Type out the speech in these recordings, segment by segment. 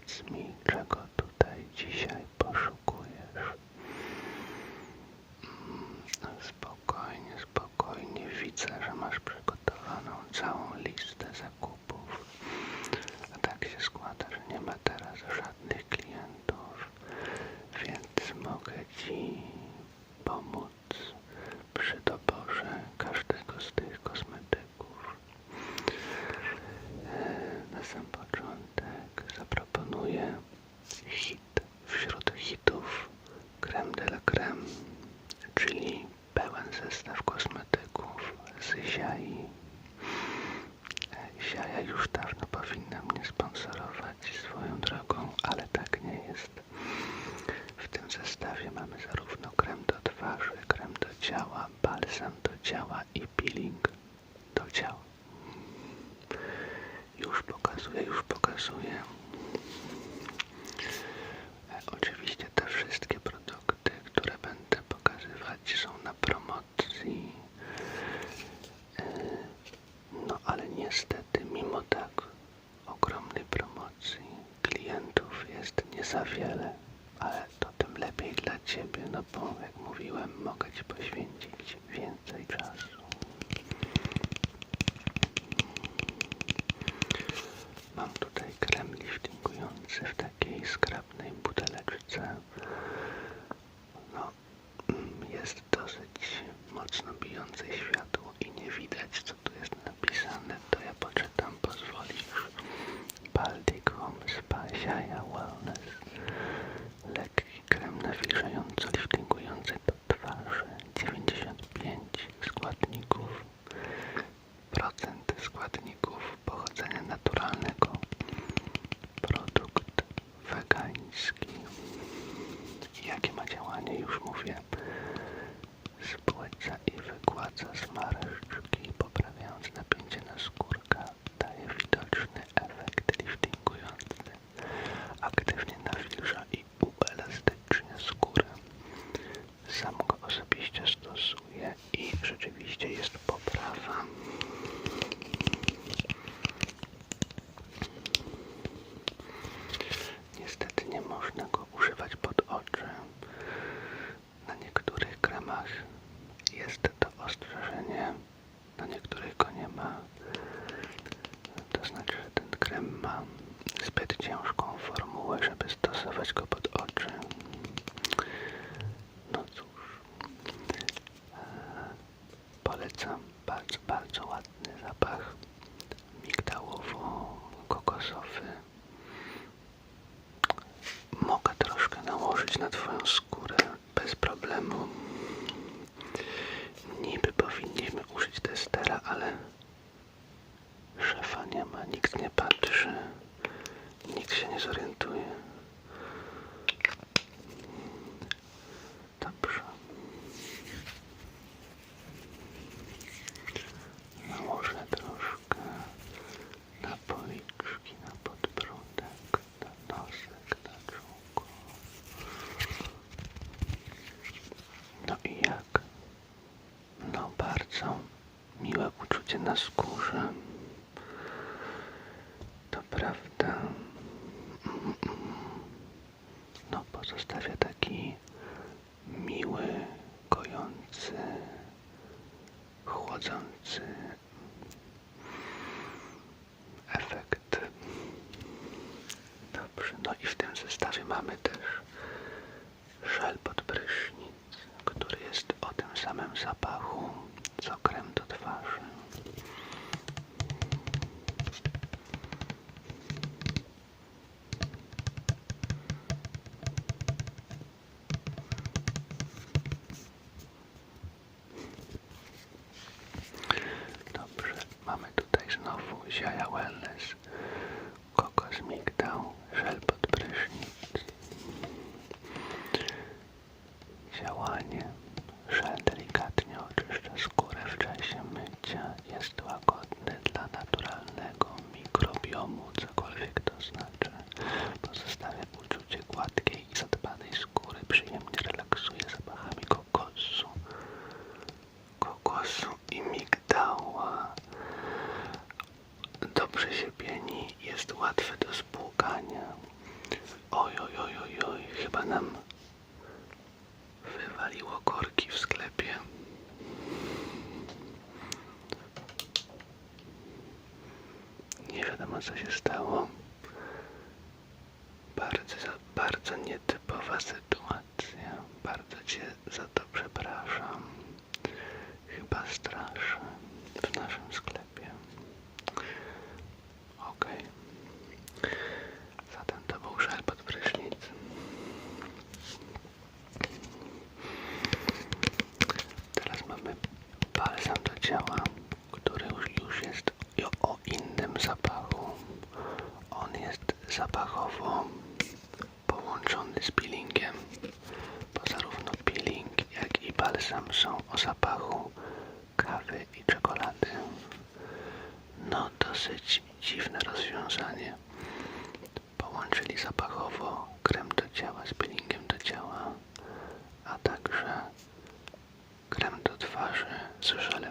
powiedz mi, czego tutaj dzisiaj sponsorować swoją drogą, ale tak nie jest. W tym zestawie mamy zarówno krem do twarzy, krem do ciała, balsam do ciała i peeling do ciała. Już pokazuję, już pokazuję. давайте посвинь. jest na twoją skórę. nas com łatwe do spłukania. Oj, oj, oj, oj, oj, chyba nam wywaliło korki w sklepie. Nie wiadomo co się stało. Bardzo, bardzo nietypowa sytuacja zapachowo połączony z peelingiem, bo zarówno peeling jak i balsam są o zapachu kawy i czekolady. No dosyć dziwne rozwiązanie. Połączyli zapachowo krem do ciała z peelingiem do ciała, a także krem do twarzy z żelem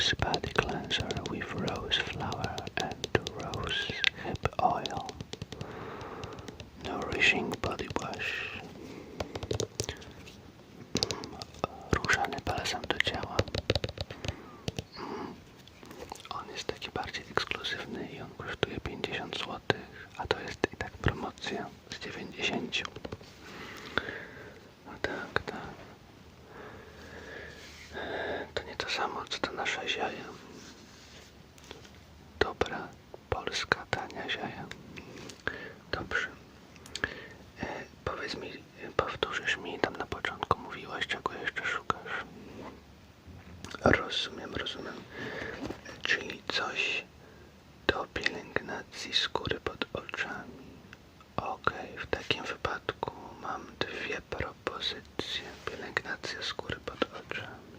rose body cleanser with rose flower and rose hip oil. Nourishing body wash rozumiem, rozumiem. Czyli coś do pielęgnacji skóry pod oczami. Okej, okay, w takim wypadku mam dwie propozycje. Pielęgnacja skóry pod oczami.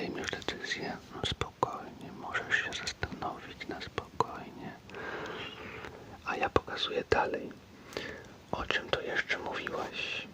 podejmiesz decyzję no, spokojnie, możesz się zastanowić na spokojnie. A ja pokazuję dalej, o czym to jeszcze mówiłaś.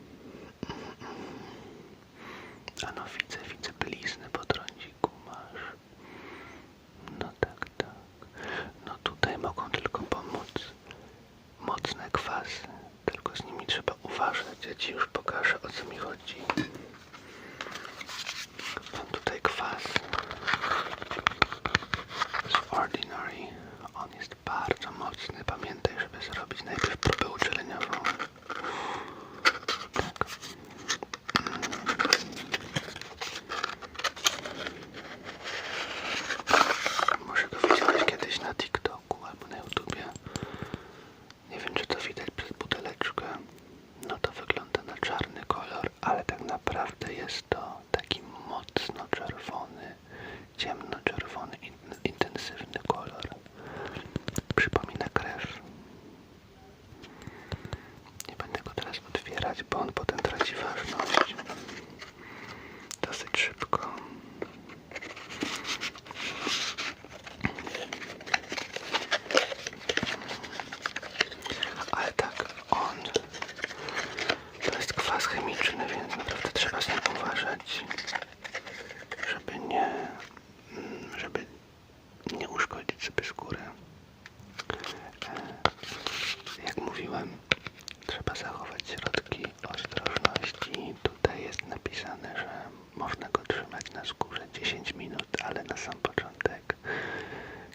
zachować środki ostrożności. Tutaj jest napisane, że można go trzymać na skórze 10 minut, ale na sam początek,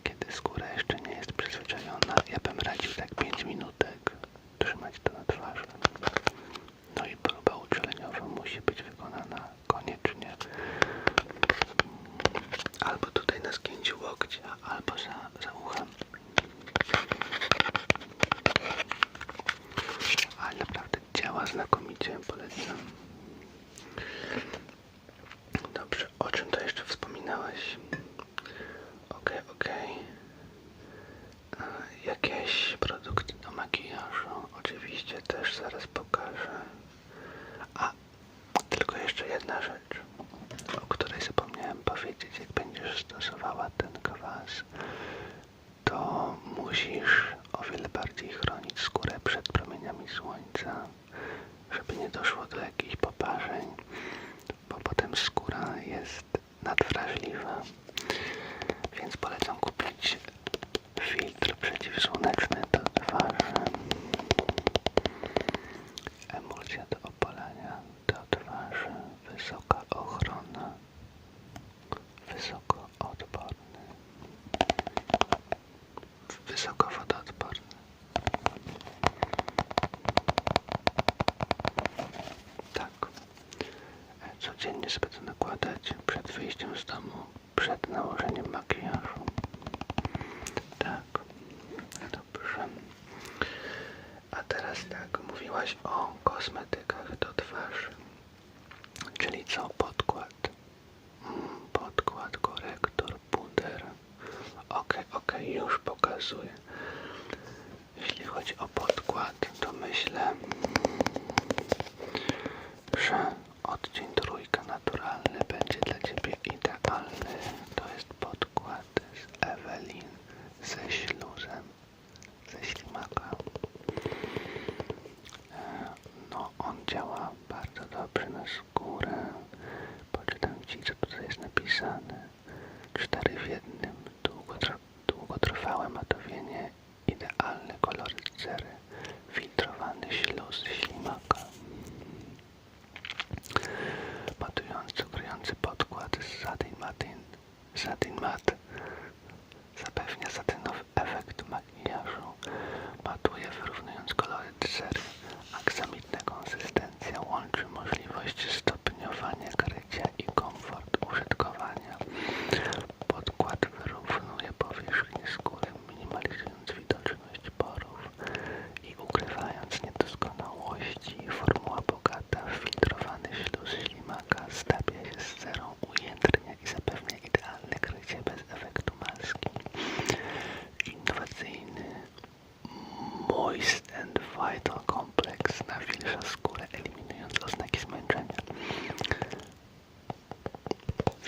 kiedy skóra jeszcze nie jest przyzwyczajona, ja bym radził tak 5 minutek trzymać to na twarzy. to musisz teraz tak, mówiłaś o kosmetykach do twarzy, czyli co? Podkład, hmm, podkład, korektor, puder. Ok, ok, już pokazuję. Jeśli chodzi o podkład, to myślę, że odcień trójka naturalny będzie dla Ciebie idealny. To jest podkład z Evelyn ze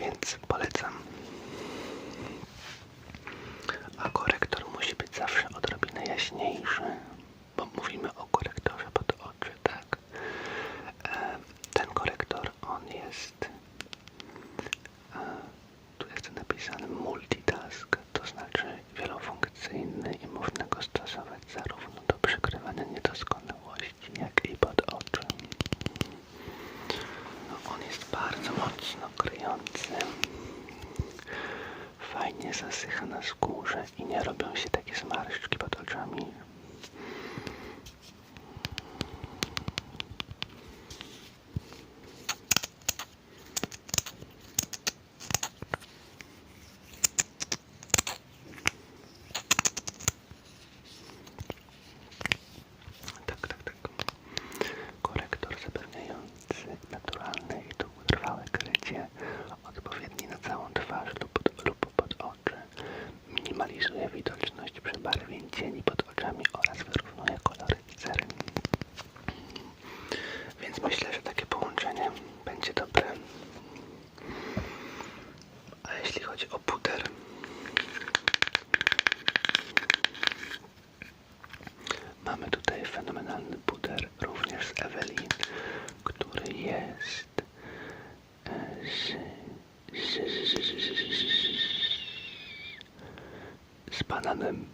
więc polecam. A korektor musi być zawsze odrobinę jaśniejszy. anderen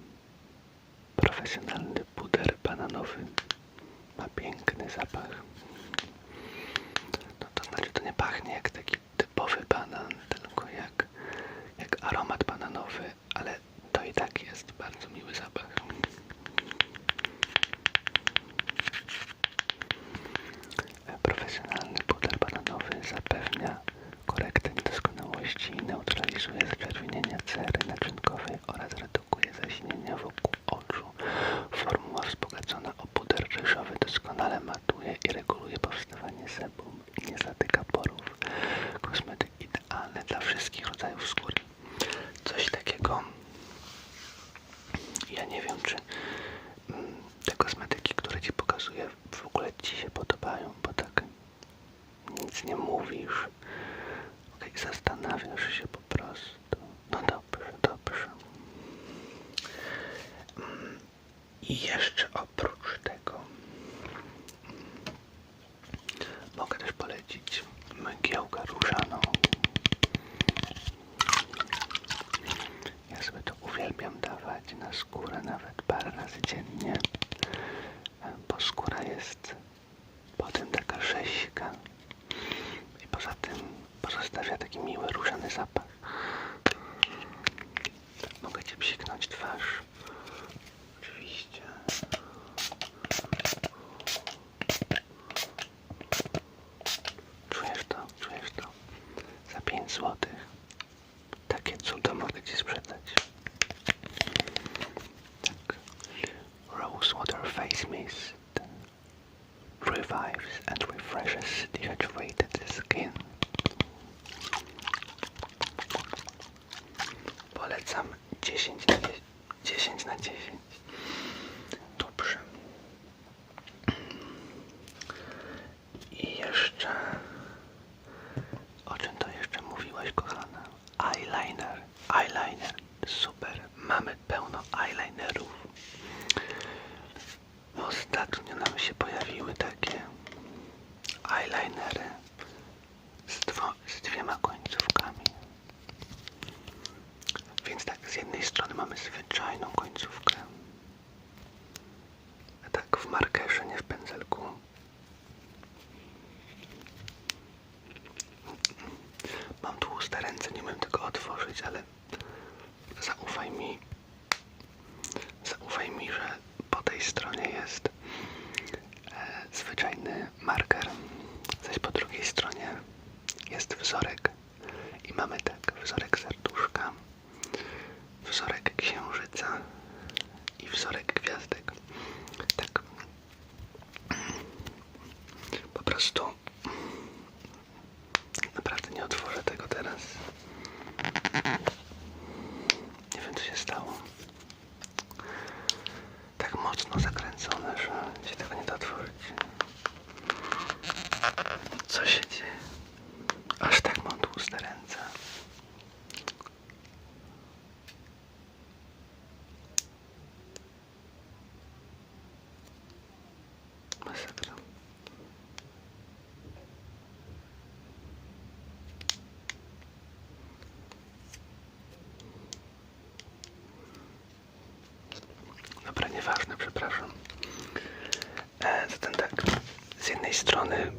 puste ręce, nie umiem tego otworzyć, ale zaufaj mi, zaufaj mi, że po tej stronie jest e, zwyczajny marker, zaś po drugiej stronie jest wzorek. I mamy tak, wzorek serduszka, wzorek księżyca, teraz. przepraszam. E, Zatem tak, z jednej strony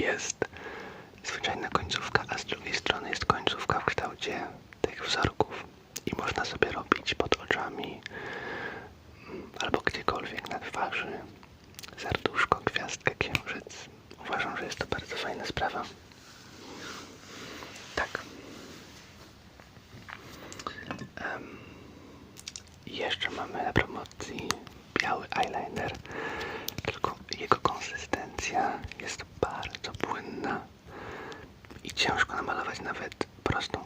jest zwyczajna końcówka, a z drugiej strony jest końcówka w kształcie tych wzorków i można sobie robić pod oczami mm, albo gdziekolwiek na twarzy serduszko, gwiazdkę, księżyc. Uważam, że jest to bardzo fajna sprawa. Tak. Um, jeszcze mamy na promocji biały eyeliner, tylko jego konsystencja jest bardzo płynna i ciężko namalować nawet prostą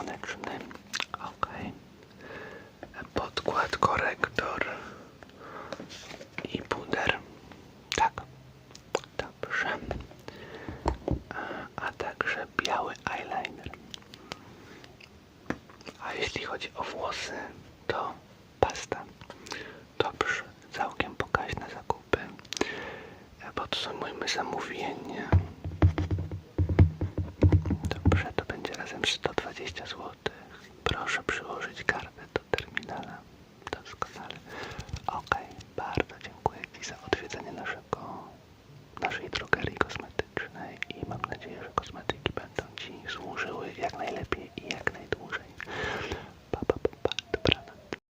przeciwsłoneczny. Ok.